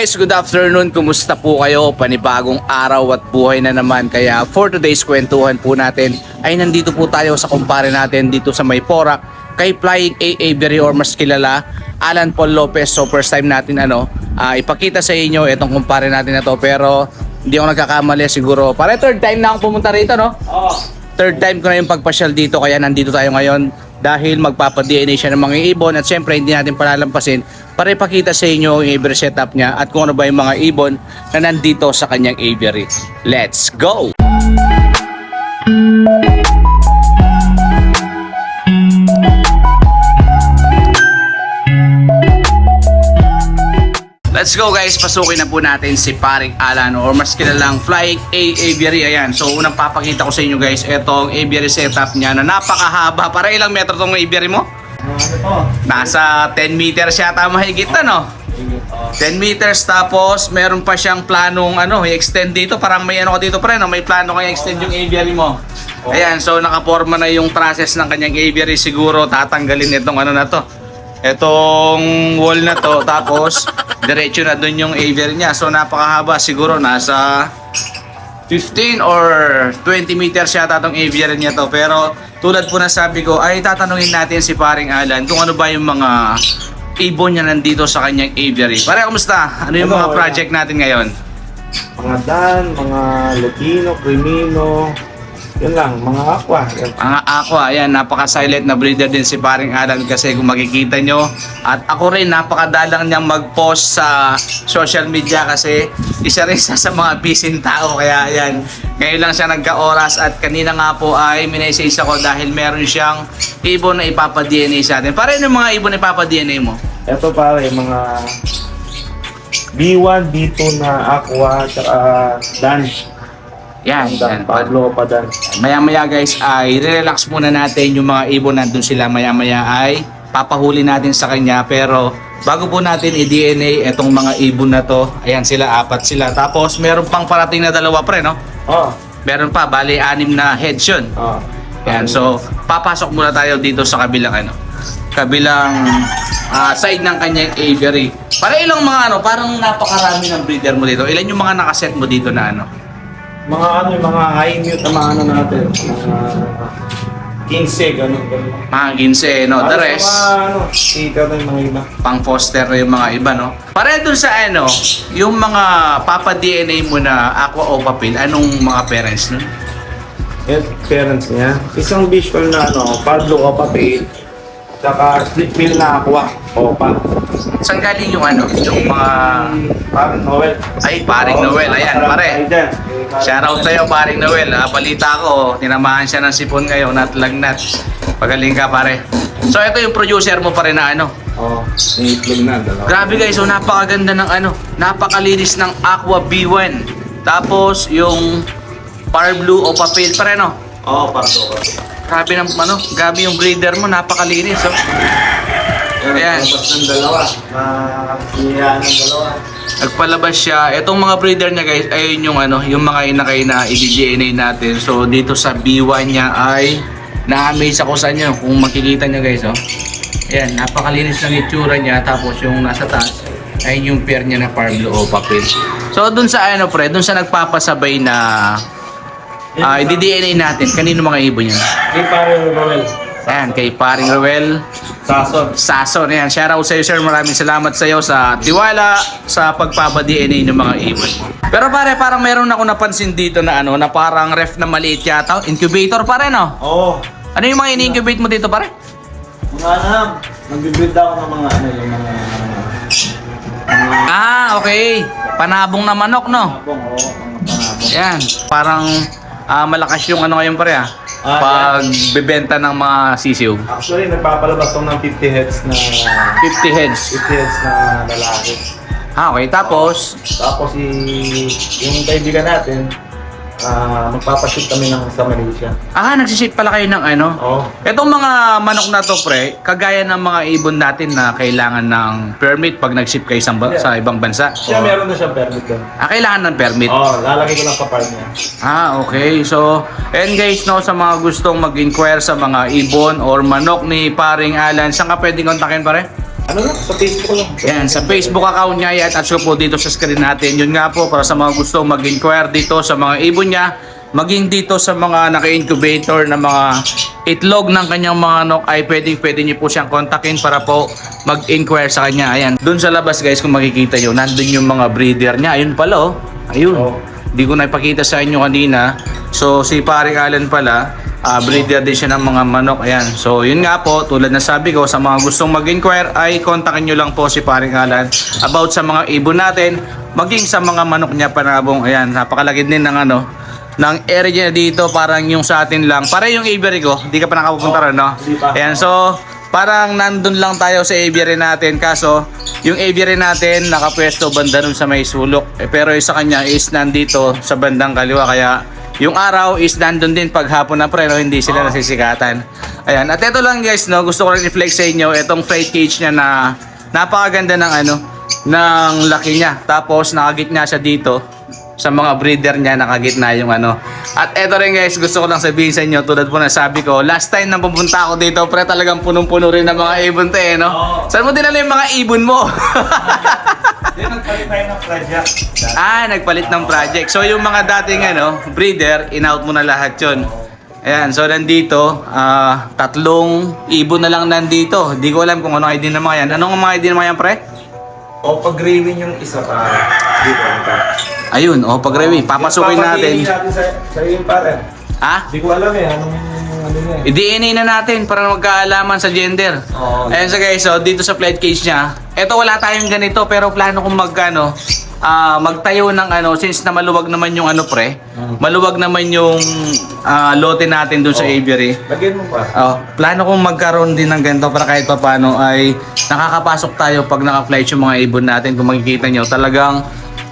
Guys, good afternoon. Kumusta po kayo? Panibagong araw at buhay na naman. Kaya for today's kwentuhan po natin ay nandito po tayo sa kumpare natin dito sa Mayporak kay Flying AA Berry or mas kilala Alan Paul Lopez. So first time natin ano, ah, ipakita sa inyo itong kumpare natin na to pero hindi ako nagkakamali siguro. Para third time na akong pumunta rito no? Oo. Third time ko na yung pagpasyal dito kaya nandito tayo ngayon dahil magpapa-DNA siya ng mga ibon at syempre hindi natin palalampasin para ipakita sa inyo yung aviary setup niya at kung ano ba yung mga ibon na nandito sa kanyang aviary. Let's go! Let's go guys, pasukin na po natin si Paring Alan or mas kilalang Flying A Aviary. Ayan, so unang papakita ko sa inyo guys, itong aviary setup niya na napakahaba. Para ilang metro tong aviary mo? Ano? Nasa 10 meters yata mahigit na no? 10 meters tapos meron pa siyang planong ano, i-extend dito. Parang may ano ka dito pre, no? may plano kang extend yung aviary mo. Ayan, so nakaporma na yung process ng kanyang aviary siguro tatanggalin itong ano na to. Itong wall na to tapos diretso na dun yung aviary niya. So napakahaba siguro nasa 15 or 20 meters yata itong aviary niya to. Pero tulad po na sabi ko, ay tatanungin natin si paring Alan kung ano ba yung mga ibon niya nandito sa kanyang aviary. Pare, kumusta? Ano yung Hello, mga project natin ngayon? Mga Dan, mga Lutino, Crimino, yun lang, mga aqua. Mga aqua, ayan, napaka-silent na breeder din si paring Alan kasi kung makikita nyo. At ako rin, napakadalang niyang mag-post sa social media kasi isa rin siya sa mga busy tao. Kaya ayan, ngayon lang siya nagka-oras at kanina nga po ay minessage ako dahil meron siyang ibon na ipapa-DNA sa atin. Para yung mga ibon na ipapa-DNA mo? Ito pare, mga B1, B2 na aqua, tsaka Dan. Yan, yan. Dan, Pablo pa Dan. Maya-maya guys ay relax muna natin yung mga ibon. Nandun sila. Maya-maya ay papahuli natin sa kanya. Pero bago po natin i-DNA etong mga ibon na to ayan sila apat sila. Tapos meron pang parating na dalawa pre no? Oh, meron pa bali anim na heads yun. Oh. yan so papasok muna tayo dito sa kabilang ano kabilang ah, side ng kanyang aviary. Para ilang mga ano parang napakarami ng breeder mo dito. Ilan yung mga nakaset mo dito na ano Mga ano, yung mga high mute na mga ano natin. Mga 15, ganun, ganun. mga ginse no the Halos rest Mga ano, kita na yung mga iba. pang foster na yung mga iba, no? Para dun sa ano, yung mga papa DNA mo na aqua o papel, anong mga parents nun? Yan, parents niya. Isang visual na ano, Pablo o papel. Tsaka split mill na aqua. Opa. Saan galing yung ano, yung mga... Parang Noel. Ay, paring Noel, ayan, pare. Shoutout sa'yo, paring Noel. Ah, balita ko, tinamahan siya ng sipon ngayon at lagnat. Pagaling ka, pare. So, ito yung producer mo pa rin na ano. Oo, oh, itlog na, dalawa. Grabe guys, so napakaganda ng ano, napakalinis ng Aqua B1. Tapos, yung Par Blue o papel pa rin, no? Oo, oh, Pablo. Grabe ng ano, grabe yung breeder mo, napakalinis. Oh. Ayan. Tapos ng dalawa. Makiyahan ng dalawa. Nagpalabas siya. Itong mga breeder niya guys, ayun yung ano, yung mga inakay na i-DNA natin. So dito sa B1 niya ay na-amaze ako sa inyo kung makikita niyo guys, oh. Ayan, napakalinis ng itsura niya tapos yung nasa taas ayun yung pair niya na Parblo o papel. So dun sa ano pre, dun sa nagpapasabay na ah i-DNA natin, kanino mga ibon yan? Kay pare Noel. Ayan, kay paring Ruel, Sason. Sason. Ayan, shoutout sa iyo sir. Maraming salamat sa iyo sa tiwala sa pagpapa-DNA ng mga ibon. Pero pare, parang meron ako napansin dito na ano, na parang ref na maliit yata. Incubator pa rin, no? Oo. Ano yung mga ini-incubate mo dito, pare? Mga ano, nag-build ako ng mga ano, yung mga... Ah, okay. Panabong na manok, no? Panabong, oo. Mga panabong. Ayan, parang ah, malakas yung ano ngayon, pare, ah. Ah, Pag bebenta ng mga sisiw. Actually, nagpapalabas ako ng 50 heads na... 50 heads. 50 heads na lalaki. Ah, okay. Tapos, Tapos si yung kaibigan natin, ah magpapashoot kami ng sa Malaysia. ah, nagsiship pala kayo ng ano? Oo. Itong mga manok na to, pre, kagaya ng mga ibon natin na kailangan ng permit pag nag-ship kayo sa, ba- sa ibang bansa. Siya meron na siyang permit doon. Ah, kailangan ng permit. Oo, lalagay ko lang pa part niya. Ah, okay. So, and guys, no, sa mga gustong mag-inquire sa mga ibon or manok ni paring Alan, saan ka pwedeng kontakin, pare? Ano na? Sa Facebook lang. Yan, sa Facebook account niya yan at po dito sa screen natin. Yun nga po para sa mga gusto mag-inquire dito sa mga ibon niya, maging dito sa mga naka-incubator na mga itlog ng kanyang mga nok ay pwedeng pwede niyo po siyang kontakin para po mag-inquire sa kanya. Ayan, doon sa labas guys kung makikita yun, nandun yung mga breeder niya. Ayun pala oh. Ayun. Oh. Di ko na ipakita sa inyo kanina. So si Paring Allen pala, ah, breeder din siya ng mga manok. Ayan. So yun nga po, tulad na sabi ko, sa mga gustong mag-inquire ay kontakin nyo lang po si Paring Allen about sa mga ibon natin, maging sa mga manok niya panabong. Ayan, napakalagid din ng ano, ng area niya dito parang yung sa atin lang. Para yung aviary ko, di ka pa nakapupunta ron, no? hindi pa. Ayan, so parang nandun lang tayo sa aviary natin kaso yung aviary natin nakapwesto banda nun sa may sulok eh, pero yung sa kanya is nandito sa bandang kaliwa kaya yung araw is nandun din pag hapon na pre no? hindi sila nasisikatan ayan at ito lang guys no gusto ko rin i-flex sa inyo itong freight cage niya na napakaganda ng ano ng laki niya tapos nakagitna siya dito sa mga breeder niya nakagitna yung ano. At eto rin guys, gusto ko lang sabihin sa inyo, tulad po na sabi ko, last time na pupunta ako dito, pre talagang punong-puno rin ng mga ibon to eh, no? Saan mo dinala yung mga ibon mo? Hindi, nagpalit tayo ng project. ah, nagpalit ng project. So yung mga dating ano, breeder, in-out mo na lahat yon. Ayan, so nandito, ah, tatlong ibon na lang nandito. Hindi ko alam kung ano ID ng mga yan. Anong mga ID ng mga yan, pre? O pag-graving yung isa para. Dito ang ka. Ayun, oh, pag-review, papasukin natin. Papagilin natin sa, sa iyo pare. Ah? Hindi ko alam eh, anong ano niya eh. I-DNA na natin para magkaalaman sa gender. Oo. Ayan so guys, so dito sa flight cage niya, eto wala tayong ganito pero plano kong magkano, ah magtayo ng ano since na maluwag naman yung ano pre, maluwag naman yung ah, lote natin doon sa aviary. Lagyan mo pa. Oh, plano kong magkaroon din ng ganito para kahit papaano ay nakakapasok tayo pag naka-flight yung mga ibon natin. Kung makikita nyo, talagang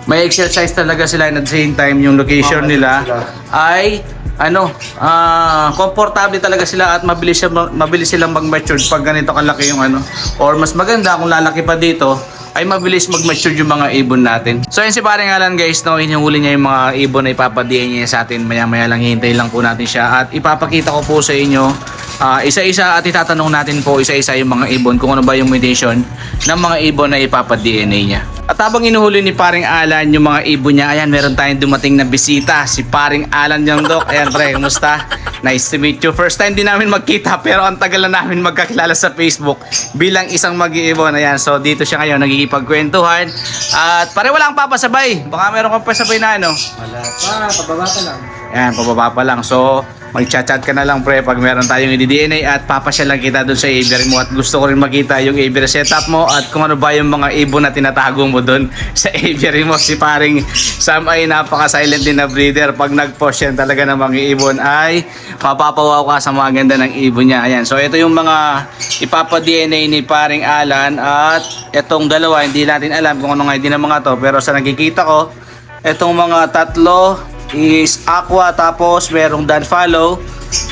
may exercise talaga sila and at the same time yung location nila ay ano, ah komportable talaga sila at mabilis siya mabilis silang mag-mature pag ganito kalaki yung ano. Or mas maganda kung lalaki pa dito ay mabilis mag-mature yung mga ibon natin. So yun si paring Alan guys, no, hinihuli niya yung mga ibon na ipapadiyan niya sa atin. Maya-maya lang hintay lang po natin siya at ipapakita ko po sa inyo ah, isa-isa at itatanong natin po isa-isa yung mga ibon kung ano ba yung mutation ng mga ibon na ipapa-DNA niya. At habang inuhuli ni paring Alan yung mga ibon niya, ayan meron tayong dumating na bisita, si paring Alan yung dok. Ayan pre, kumusta? Nice to meet you. First time din namin magkita pero ang tagal na namin magkakilala sa Facebook bilang isang mag-iibon. Ayan, so dito siya ngayon nagkikipagkwentuhan. At pare walang papasabay. Baka meron kang pasabay na ano. Wala pa, pababa ka lang. Ayan, pababa pa lang. So, mag-chat-chat ka na lang pre pag meron tayong i-DNA at papasya lang kita doon sa aviary mo at gusto ko rin makita yung aviary setup mo at kung ano ba yung mga ibon na tinatago mo doon sa aviary mo. Si paring Sam ay napaka-silent din na breeder. Pag nag-post yan talaga ng mga ibon ay mapapawaw ka sa mga ganda ng ibon niya. Ayan, so ito yung mga ipapa-DNA ni paring Alan at itong dalawa hindi natin alam kung anong ID ng mga to pero sa nakikita ko Etong mga tatlo is aqua tapos merong dan follow.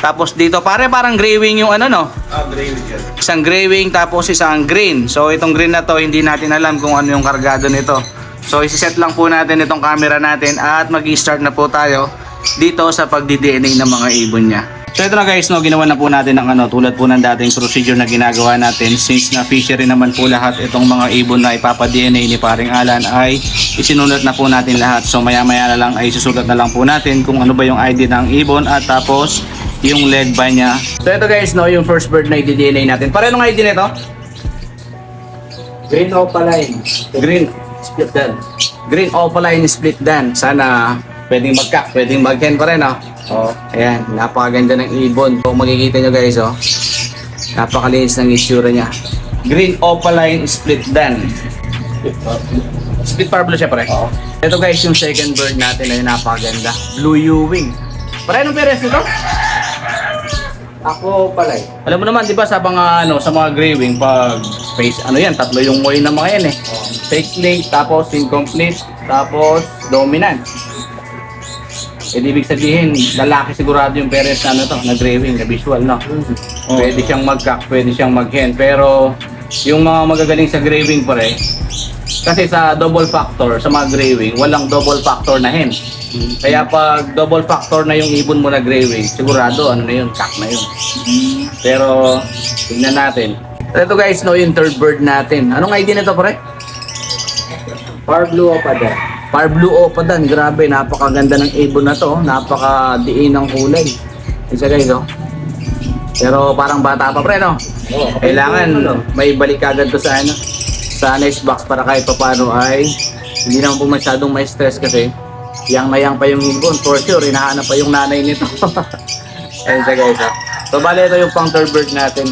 Tapos dito pare parang gray wing yung ano no. Ah, gravy yan. Isang gray wing tapos isang green. So itong green na to hindi natin alam kung ano yung kargado nito. So isi-set lang po natin itong camera natin at mag-start na po tayo dito sa pagdi-DNA ng mga ibon niya. So ito na guys, no, ginawa na po natin ng ano, tulad po ng dating procedure na ginagawa natin since na fishery naman po lahat itong mga ibon na ipapa-DNA ni paring Alan ay isinulat na po natin lahat. So maya-maya na lang ay susulat na lang po natin kung ano ba yung ID ng ibon at tapos yung leg ba niya. So ito guys, no, yung first bird na i-DNA natin. Pareho ng ID nito? Green opaline. Green split dan. Green opaline split dan. Sana pwedeng magka, pwedeng mag-hen pa rin, no? Oh, ayan, napakaganda ng ibon. Kung makikita nyo guys, oh. Napakalinis ng itsura niya. Green opaline split dan. Split parblo siya pare. Oo. Ito guys, yung second bird natin ay napakaganda. Blue U-wing. Pare, anong peres nito? Ako palay. Alam mo naman, di ba, sa mga, ano, sa mga gray wing, pag space, ano yan, tatlo yung moy ng mga yan eh. Fake link, tapos incomplete, tapos dominant. Eh, di ibig sabihin, lalaki sigurado yung parents na ano to, na gray wing, na visual, no? Pwede siyang mag-cock, pwede siyang mag-hen, pero yung mga magagaling sa gray wing pare, kasi sa double factor, sa mga gray wing, walang double factor na hen. Kaya pag double factor na yung ibon mo na gray wing, sigurado ano na yun, cock na yun. Pero tingnan natin. Ito guys, no, yung third bird natin. Anong ID nito, pre? Par blue o pa din. Par Blue Opadan, grabe, napakaganda ng ibon na to, napaka-diin ng kulay. Isa guys, oh. Pero parang bata pa pre, no? Oo. Kailangan may balik agad to sa ano, sa next box para kahit papano ay hindi naman po masyadong may stress kasi yang na yang pa yung ibon. For sure, hinahanap pa yung nanay nito. Ayun siya guys, oh. So bali ito yung pang third bird natin.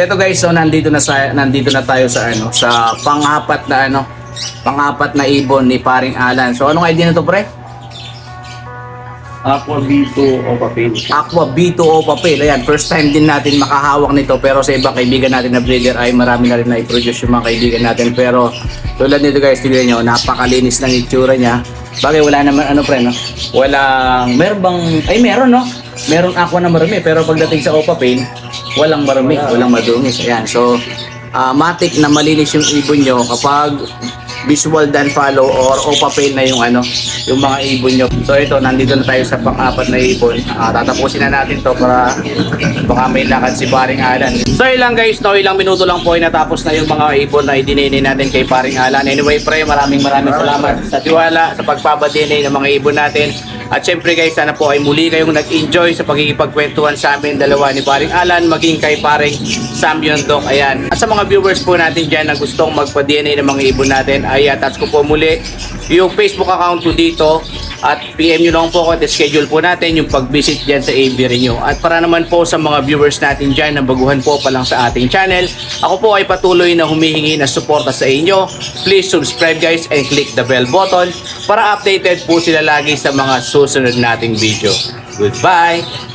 Ito guys, so nandito na sa nandito na tayo sa ano, sa pang-apat na ano, pang-apat na ibon ni Paring Alan. So anong ID na to, pre? Aqua B2 o papel. Aqua B2 o papel. Ayan, first time din natin makahawak nito pero sa ibang kaibigan natin na breeder ay marami na rin na-produce yung mga kaibigan natin. Pero tulad nito guys, tignan nyo, napakalinis ng itsura niya. Bagay, wala naman ano pre, no? Walang, meron bang, ay meron no? Meron aqua na marumi pero pagdating sa Opa Pain, walang marumi, walang madungis. Ayan, so ah, matik na malinis yung ibon nyo kapag visual dan follow or Opa Pain na yung ano, yung mga ibon nyo. So ito, nandito na tayo sa pang-apat na ibon. Ah, tatapusin na natin to para baka may lakad si Paring Alan. So ilang guys, no, ilang minuto lang po ay natapos na yung mga ibon na idinini natin kay Paring Alan. Anyway, pre, maraming maraming salamat sa tiwala, sa pagpabadini ng mga ibon natin. At syempre guys, sana po ay muli kayong nag-enjoy sa pagkikipagkwentuhan sa amin dalawa ni Paring Alan, maging kay Paring Sam Yondok. Ayan. At sa mga viewers po natin dyan na gustong magpa-DNA ng mga ibon natin, ay attach ko po muli yung Facebook account ko dito at PM nyo lang po ako, schedule po natin yung pag-visit dyan sa aviary nyo. At para naman po sa mga viewers natin dyan na baguhan po pa lang sa ating channel, ako po ay patuloy na humihingi ng suporta sa inyo. Please subscribe guys and click the bell button para updated po sila lagi sa mga susunod nating video. Goodbye!